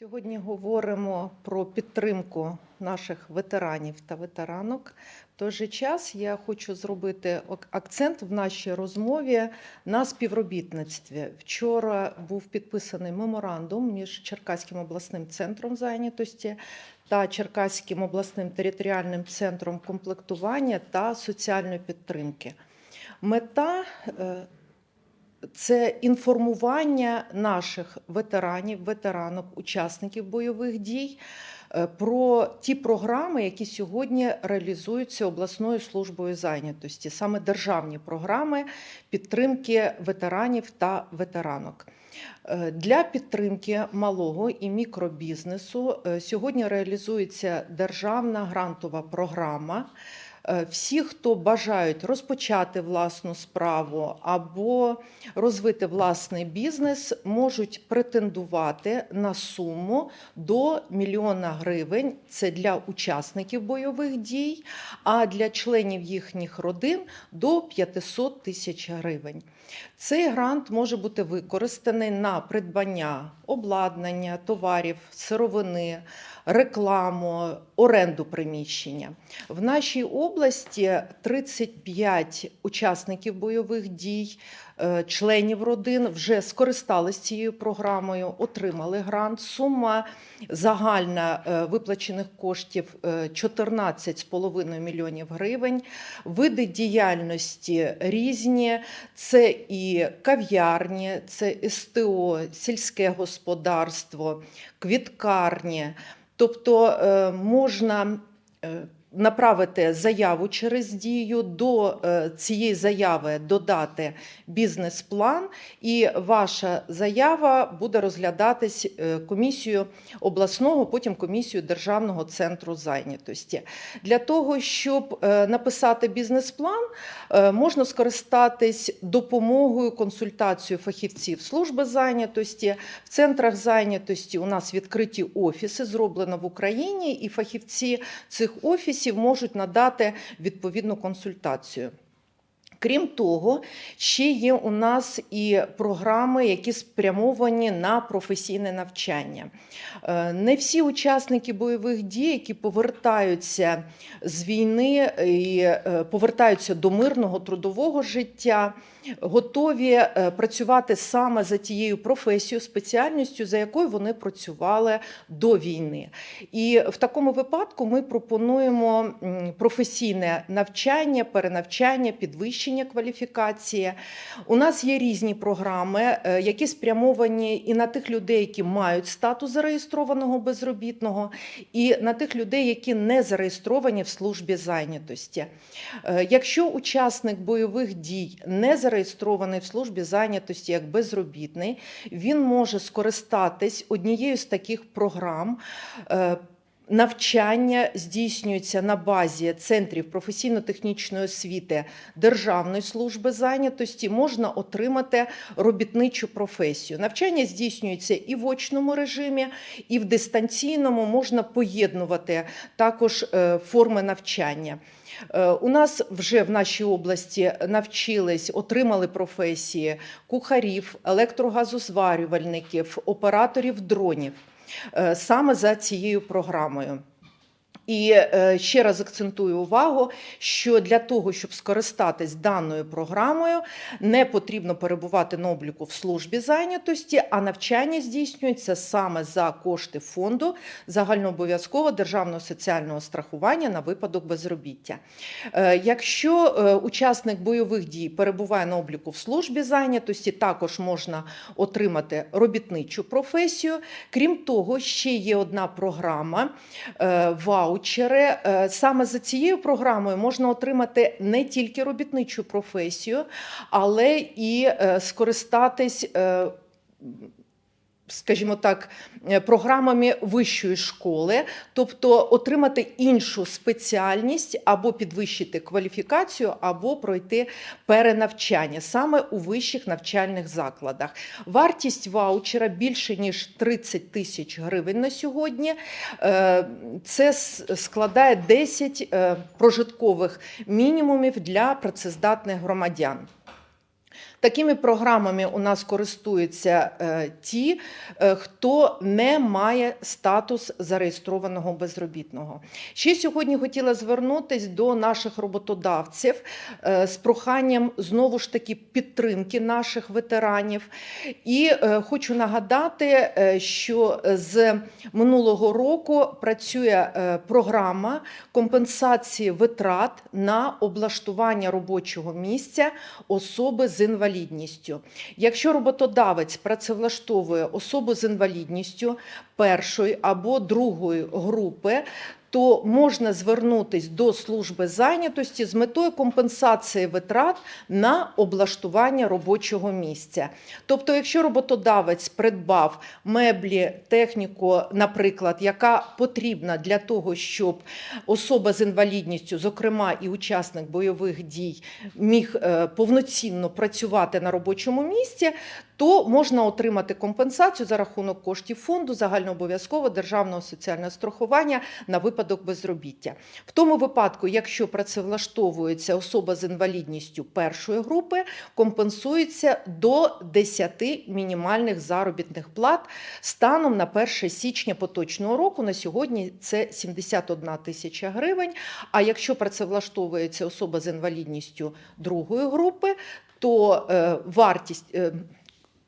Сьогодні говоримо про підтримку наших ветеранів та ветеранок. В той же час я хочу зробити акцент в нашій розмові на співробітництві. Вчора був підписаний меморандум між Черкаським обласним центром зайнятості та Черкаським обласним територіальним центром комплектування та соціальної підтримки. Мета е, це інформування наших ветеранів, ветеранок, учасників бойових дій е, про ті програми, які сьогодні реалізуються обласною службою зайнятості, саме державні програми підтримки ветеранів та ветеранок. Е, Для підтримки малого і мікробізнесу е, сьогодні реалізується державна грантова програма. Е, Всі, хто бажають розпочати власну справу або розвити власний бізнес, можуть претендувати на суму до мільйона гривень. Це для учасників бойових дій, а для членів їхніх родин до 500 тисяч гривень. Цей грант може бути використаний на придбання обладнання, товарів, сировини, рекламу, оренду приміщення. В нашій області 35 учасників бойових дій, е, членів родин вже скористалися цією програмою, отримали грант. Сума загальна е, виплачених коштів е, 14,5 мільйонів гривень. Види діяльності різні. Це і кав'ярні, це СТО, сільське господарство, квіткарні. Тобто е, можна е, направити заяву через дію до е, цієї заяви додати бізнес-план, і ваша заява буде розглядатись е, комісією обласного, потім комісією Державного центру зайнятості. Для того, щоб е, написати бізнес-план, можна скористатись допомогою консультацією фахівців служби зайнятості. В центрах зайнятості у нас відкриті офіси, зроблено в Україні, і фахівці цих офісів можуть надати відповідну консультацію. Крім того, ще є у нас і програми, які спрямовані на професійне навчання. Е, Не всі учасники бойових дій, які повертаються з війни і е, повертаються до мирного трудового життя, готові е, працювати саме за тією професією, спеціальністю, за якою вони працювали до війни. І в такому випадку ми пропонуємо професійне навчання, перенавчання, підвищення кваліфікації. У нас є різні програми, е, які спрямовані і на тих людей, які мають статус зареєстрованого безробітного, і на тих людей, які не зареєстровані в службі зайнятості. Е, Якщо учасник бойових дій не зареєстрований в службі зайнятості як безробітний, він може скористатись однією з таких програм. Навчання здійснюється на базі центрів професійно-технічної освіти Державної служби зайнятості. Можна отримати робітничу професію. Навчання здійснюється і в очному режимі, і в дистанційному можна поєднувати також е, форми навчання. Е, У нас вже в нашій області навчились, отримали професії кухарів, електрогазозварювальників, операторів дронів саме за цією програмою. І е, ще раз акцентую увагу, що для того, щоб скористатись даною програмою, не потрібно перебувати на обліку в службі зайнятості, а навчання здійснюється саме за кошти фонду загальнообов'язкового державного соціального страхування на випадок безробіття. Е, Якщо е, учасник бойових дій перебуває на обліку в службі зайнятості, також можна отримати робітничу професію. Крім того, ще є одна програма е, ваучери. Е, Саме за цією програмою можна отримати не тільки робітничу професію, але і е, скористатись. Скажімо так, е, програмами вищої школи, тобто отримати іншу спеціальність або підвищити кваліфікацію, або пройти перенавчання саме у вищих навчальних закладах. Вартість ваучера більше ніж 30 тисяч гривень на сьогодні. Е, Це складає 10 е, прожиткових мінімумів для працездатних громадян. Такими програмами у нас користуються е, ті, е, хто не має статус зареєстрованого безробітного. Ще сьогодні хотіла звернутися до наших роботодавців е, з проханням знову ж таки підтримки наших ветеранів. І хочу нагадати, що з минулого року працює програма компенсації витрат на облаштування робочого місця особи з інвалідністю. Якщо роботодавець працевлаштовує особу з інвалідністю першої або другої групи, то можна звернутись до служби зайнятості з метою компенсації витрат на облаштування робочого місця. Тобто, якщо роботодавець придбав меблі, техніку, наприклад, яка потрібна для того, щоб особа з інвалідністю, зокрема і учасник бойових дій, міг е, повноцінно працювати на робочому місці, то можна отримати компенсацію за рахунок коштів фонду загальнообов'язкового державного соціального страхування на випадок безробіття. В тому випадку, якщо працевлаштовується особа з інвалідністю першої групи, компенсується до 10 мінімальних заробітних плат станом на 1 січня поточного року. На сьогодні це 71 тисяча гривень. А якщо працевлаштовується особа з інвалідністю другої групи, то е, вартість. Е,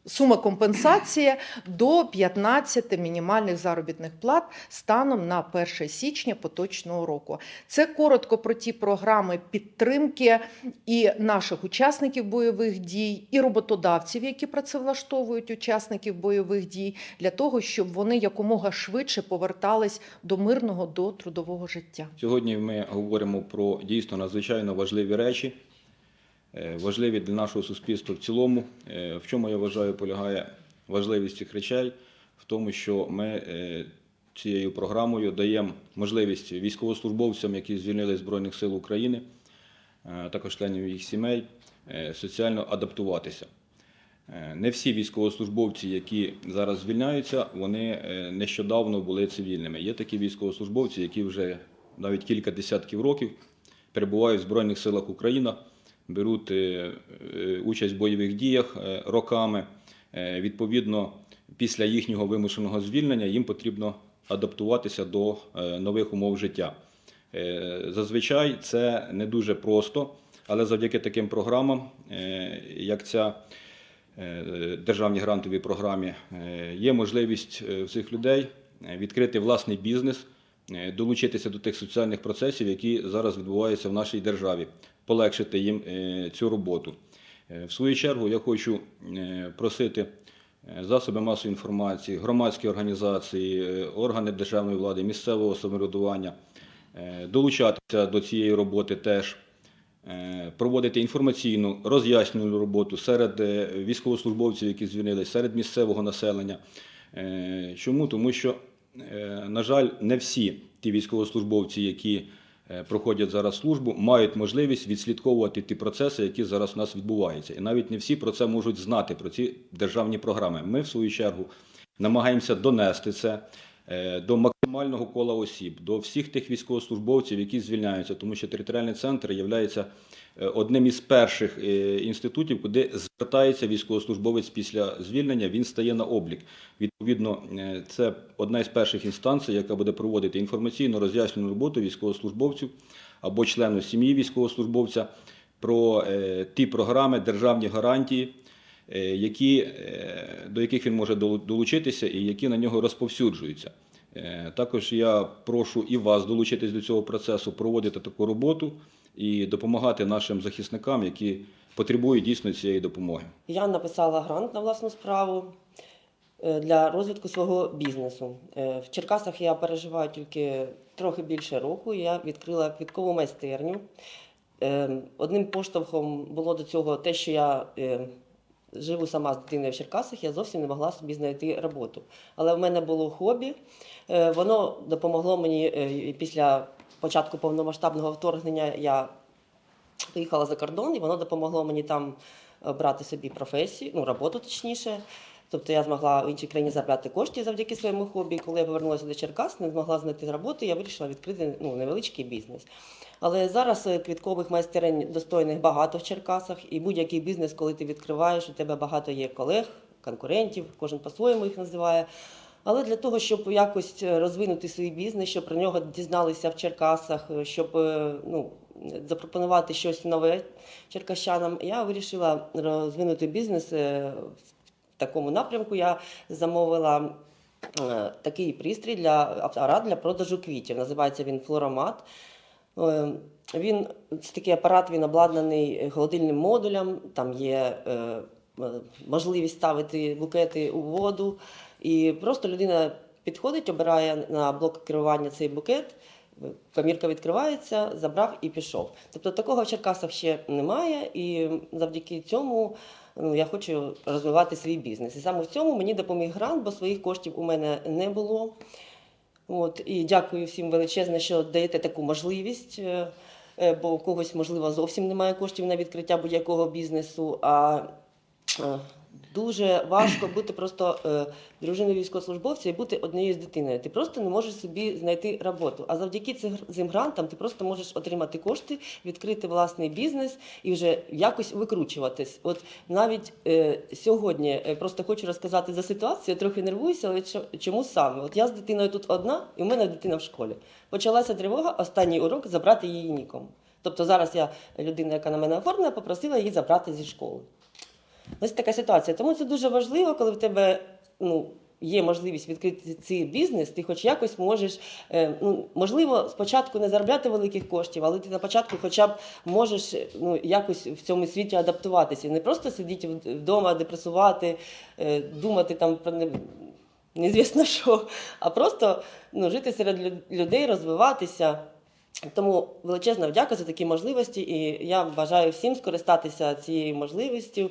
Сума компенсації до 15 мінімальних заробітних плат станом на 1 січня поточного року. Це коротко про ті програми підтримки і наших учасників бойових дій, і роботодавців, які працевлаштовують учасників бойових дій, для того, щоб вони якомога швидше повертались до мирного до трудового життя. Сьогодні ми говоримо про дійсно надзвичайно важливі речі, важливі для нашого суспільства в цілому. Е, В чому я вважаю полягає важливість цих речей? В тому, що ми е, цією програмою даємо можливість військовослужбовцям, які звільнили Збройних сил України, е, також членів їх сімей, е, соціально адаптуватися. Е, Не всі військовослужбовці, які зараз звільняються, вони е, нещодавно були цивільними. Є такі військовослужбовці, які вже навіть кілька десятків років перебувають в Збройних силах України, беруть е, е, участь в бойових діях е, роками. Відповідно, після їхнього вимушеного звільнення їм потрібно адаптуватися до нових умов життя. Зазвичай це не дуже просто, але завдяки таким програмам, як ця державній грантовій програмі, є можливість у цих людей відкрити власний бізнес, долучитися до тих соціальних процесів, які зараз відбуваються в нашій державі, полегшити їм е, цю роботу. Е, В свою чергу я хочу е, просити е, засоби масової інформації, громадські організації, е, органи державної влади, місцевого самоврядування е, долучатися до цієї роботи теж, е, проводити інформаційну роз'яснювальну роботу серед е, військовослужбовців, які звільнились, серед місцевого населення. Е, Чому? Тому що, е, на жаль, не всі ті військовослужбовці, які е, проходять зараз службу, мають можливість відслідковувати ті процеси, які зараз у нас відбуваються. І навіть не всі про це можуть знати, про ці державні програми. Ми, в свою чергу, намагаємося донести це е, до максимального кола осіб, до всіх тих військовослужбовців, які звільняються, тому що територіальний центр є одним із перших е, інститутів, куди звертається військовослужбовець після звільнення, він стає на облік. Відповідно, е, це одна із перших інстанцій, яка буде проводити інформаційно роз'яснену роботу військовослужбовців або члену сім'ї військовослужбовця про е, ті програми, державні гарантії, е, які, е, до яких він може долучитися і які на нього розповсюджуються. Е, Також я прошу і вас долучитись до цього процесу, проводити таку роботу і допомагати нашим захисникам, які потребують дійсно цієї допомоги. Я написала грант на власну справу е, для розвитку свого бізнесу. Е, В Черкасах я переживаю тільки трохи більше року. Я відкрила квіткову майстерню. Е, Одним поштовхом було до цього те, що я е, живу сама з дитиною в Черкасах, я зовсім не могла собі знайти роботу. Але в мене було хобі. Е, Воно допомогло мені е, після початку повномасштабного вторгнення. Я поїхала за кордон, і воно допомогло мені там е, брати собі професію, ну, роботу точніше. Тобто я змогла в іншій країні заробляти кошти завдяки своєму хобі. Коли я повернулася до Черкас, не змогла знайти роботу, я вирішила відкрити ну, невеличкий бізнес. Але зараз е, квіткових майстерень достойних багато в Черкасах, і будь-який бізнес, коли ти відкриваєш, у тебе багато є колег, конкурентів, кожен по-своєму їх називає. Але для того, щоб якось е, розвинути свій бізнес, щоб про нього дізналися в Черкасах, е, щоб ну, запропонувати щось нове черкащанам, я вирішила розвинути бізнес такому напрямку. Я замовила е, такий пристрій для апарат для продажу квітів. Називається він флоромат. Е, Він це такий апарат, він обладнаний холодильним модулем. Там є е, можливість ставити букети у воду. І просто людина підходить, обирає на блок керування цей букет. Камірка відкривається, забрав і пішов. Тобто такого в Черкасах ще немає, і завдяки цьому ну, я хочу розвивати свій бізнес. І саме в цьому мені допоміг грант, бо своїх коштів у мене не було. От, і дякую всім величезне, що даєте таку можливість, е, е, бо у когось, можливо, зовсім немає коштів на відкриття будь-якого бізнесу. А дуже важко бути просто е, дружиною військовослужбовця і бути однією з дитиною. Ти просто не можеш собі знайти роботу. А завдяки цим гр- грантам ти просто можеш отримати кошти, відкрити власний бізнес і вже якось викручуватись. От навіть е, сьогодні е, просто хочу розказати за ситуацію, трохи нервуюся, але чому саме? От я з дитиною тут одна, і в мене дитина в школі. Почалася тривога, останній урок забрати її нікому. Тобто зараз я людина, яка на мене оформлена, попросила її забрати зі школи. Ось така ситуація. Тому це дуже важливо, коли в тебе ну, є можливість відкрити цей бізнес, ти хоч якось можеш, е, ну, можливо, спочатку не заробляти великих коштів, але ти на початку хоча б можеш ну, якось в цьому світі адаптуватися. Не просто сидіти вдома, депресувати, е, думати там про не, незвісно що, а просто ну, жити серед людей, розвиватися. Тому величезна вдяка за такі можливості, і я бажаю всім скористатися цією можливістю.